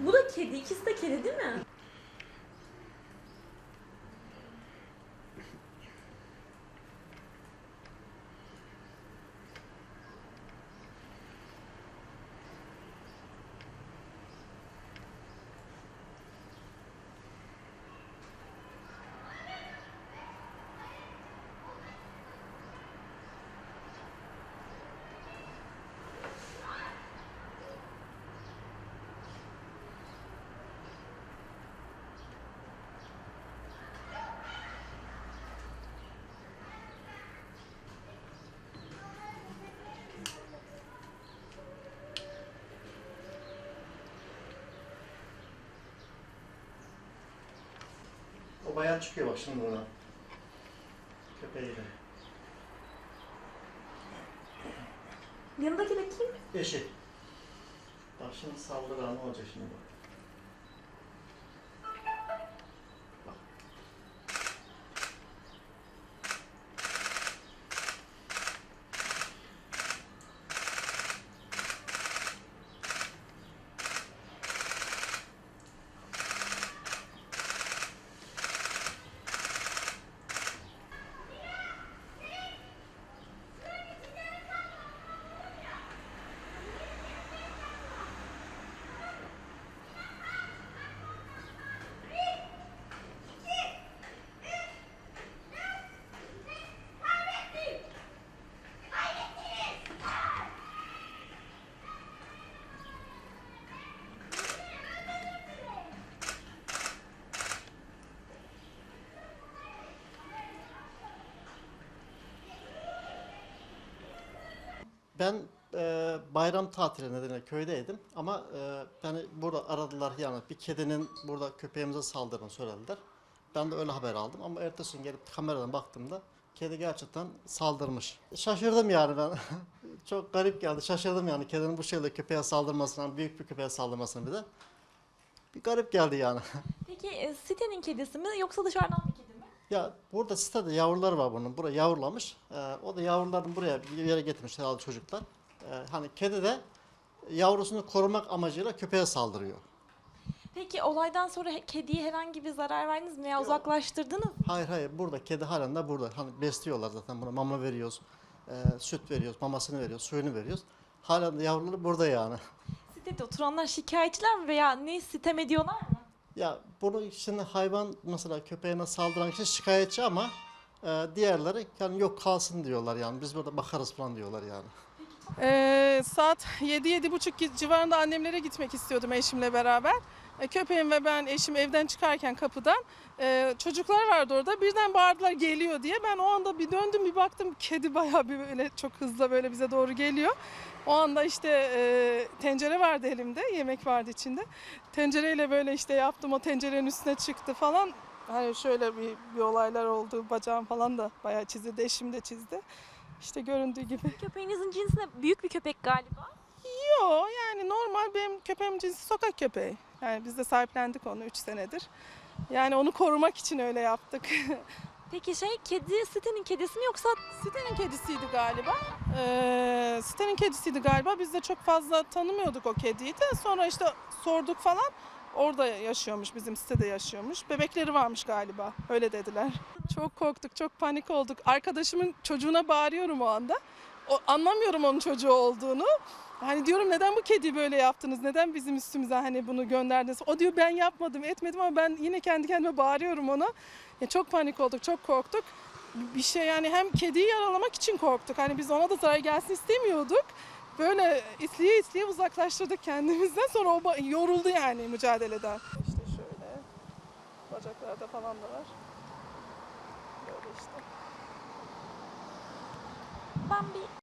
Bu da kedi. İkisi de kedi değil mi? O bayağı çıkıyor bak şimdi buradan. Köpeğiyle. Yanındaki de kim? Eşi. Bak şimdi saldırı anı olacak şimdi bak. Ben e, bayram tatili nedeniyle köydeydim ama e, beni burada aradılar yani bir kedinin burada köpeğimize saldırdığını söylediler. Ben de öyle haber aldım ama ertesi gün gelip kameradan baktığımda kedi gerçekten saldırmış. Şaşırdım yani ben. Çok garip geldi. Şaşırdım yani kedinin bu şekilde köpeğe saldırmasına, büyük bir köpeğe saldırmasına bir de. Bir garip geldi yani. Peki e, sitenin kedisi mi yoksa dışarıdan mi? Ya burada sitede yavruları var bunun. Buraya yavrulamış. Ee, o da yavrularını buraya bir yere getirmiş herhalde çocuklar. Ee, hani kedi de yavrusunu korumak amacıyla köpeğe saldırıyor. Peki olaydan sonra he- kediye herhangi bir zarar verdiniz mi veya uzaklaştırdınız mı? Hayır hayır burada kedi halen de burada. Hani besliyorlar zaten buna mama veriyoruz. e, süt veriyoruz, mamasını veriyoruz, suyunu veriyoruz. Halen de yavruları burada yani. Sitede oturanlar şikayetçiler mi veya ne sitem ediyorlar mı? Ya bunu şimdi hayvan mesela köpeğine saldıran kişi şikayetçi ama e, diğerleri yani yok kalsın diyorlar yani. Biz burada bakarız falan diyorlar yani. Ee, saat 7-7.30 civarında annemlere gitmek istiyordum eşimle beraber. E, köpeğim ve ben eşim evden çıkarken kapıdan e, çocuklar vardı orada birden bağırdılar geliyor diye. Ben o anda bir döndüm bir baktım kedi bayağı bir böyle çok hızlı böyle bize doğru geliyor. O anda işte e, tencere vardı elimde yemek vardı içinde. Tencereyle böyle işte yaptım o tencerenin üstüne çıktı falan. Hani şöyle bir, bir olaylar oldu bacağım falan da bayağı çizildi eşim de çizdi. İşte göründüğü gibi. Köpeğinizin cinsi ne? Büyük bir köpek galiba. Normal benim köpeğim cinsi sokak köpeği. Yani biz de sahiplendik onu 3 senedir. Yani onu korumak için öyle yaptık. Peki şey kedi sitenin kedisi mi yoksa Sitenin kedisiydi galiba. Ee, sitenin kedisiydi galiba. Biz de çok fazla tanımıyorduk o kediyi de. Sonra işte sorduk falan. Orada yaşıyormuş, bizim sitede yaşıyormuş. Bebekleri varmış galiba. Öyle dediler. Çok korktuk, çok panik olduk. Arkadaşımın çocuğuna bağırıyorum o anda. O, anlamıyorum onun çocuğu olduğunu. Hani diyorum neden bu kediyi böyle yaptınız? Neden bizim üstümüze hani bunu gönderdiniz? O diyor ben yapmadım, etmedim ama ben yine kendi kendime bağırıyorum ona. Ya çok panik olduk, çok korktuk. Bir şey yani hem kediyi yaralamak için korktuk. Hani biz ona da zarar gelsin istemiyorduk. Böyle isleye isleye uzaklaştırdık kendimizden. Sonra o yoruldu yani mücadeleden. İşte şöyle bacaklarda falan da var. Böyle işte. ben bir